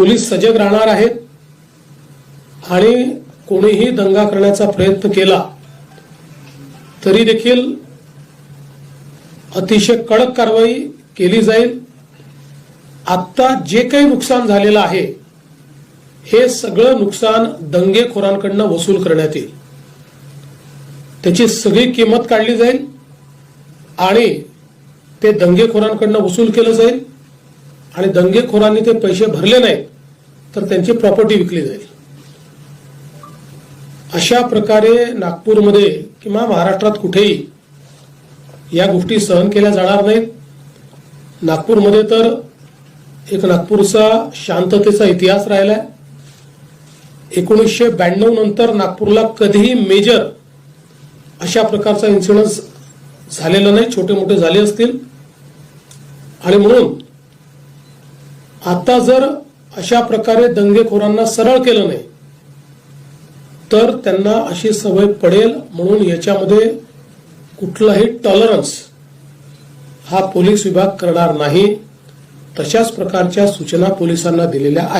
Police सजग राहणार आहेत आणि कोणीही दंगा करण्याचा प्रयत्न केला तरी देखील अतिशय कडक कारवाई केली जाईल. आत्ता जे काही नुकसान झालेलं आहे हे सगळं नुकसान दंगेखोरांकडनं वसूल करण्यात येईल. त्याची सगळी किंमत काढली जाईल आणि ते दंगेखोरांकडनं वसूल केलं जाईल. आणि दंगेखोरांनी ते पैसे भरले नाहीत तर त्यांची प्रॉपर्टी विकली जाईल. अशा प्रकारे नागपूरमध्ये किंवा महाराष्ट्रात कुठेही या गोष्टी सहन केल्या जाणार नाहीत. नागपूरमध्ये तर एक नागपूरचा शांततेचा इतिहास राहिलाय. एकोणीसशे ब्याण्णव नंतर नागपूरला कधीही मेजर अशा प्रकारचा इन्सिडन्स झालेला नाही छोटे मोठे झाले असतील. आणि म्हणून आता जर अशा प्रकारे दंगेखोरांना सरळ केलं नाही तर त्यांना अशी सवय पडेल म्हणून याच्यामध्ये कुठलाही टॉलरन्स हा पोलीस विभाग करणार नाही. तशाच प्रकारच्या सूचना पोलिसांना दिलेल्या आहेत.